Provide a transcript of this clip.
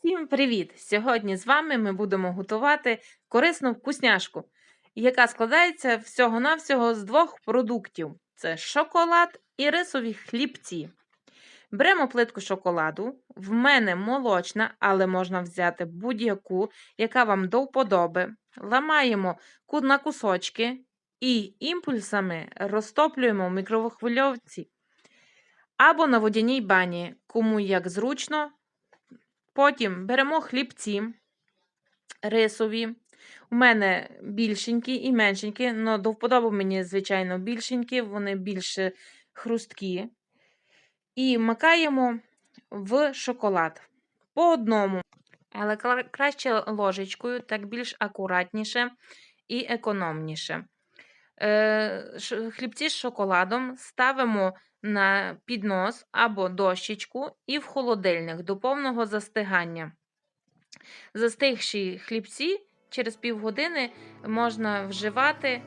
Всім привіт! Сьогодні з вами ми будемо готувати корисну вкусняшку, яка складається всього-навсього з двох продуктів: це шоколад і рисові хлібці. Беремо плитку шоколаду. В мене молочна, але можна взяти будь-яку, яка вам до вподоби. Ламаємо на кусочки і імпульсами розтоплюємо в мікрохвильовці або на водяній бані, кому як зручно. Потім беремо хлібці рисові. У мене більшенькі і меншенькі, але до вподоби мені, звичайно, більшенькі, вони більш хрусткі. І макаємо в шоколад по одному. Але краще ложечкою, так більш акуратніше і економніше. Е, Хлібці з шоколадом ставимо на піднос або дощечку і в холодильник до повного застигання. Застигші хлібці через півгодини можна вживати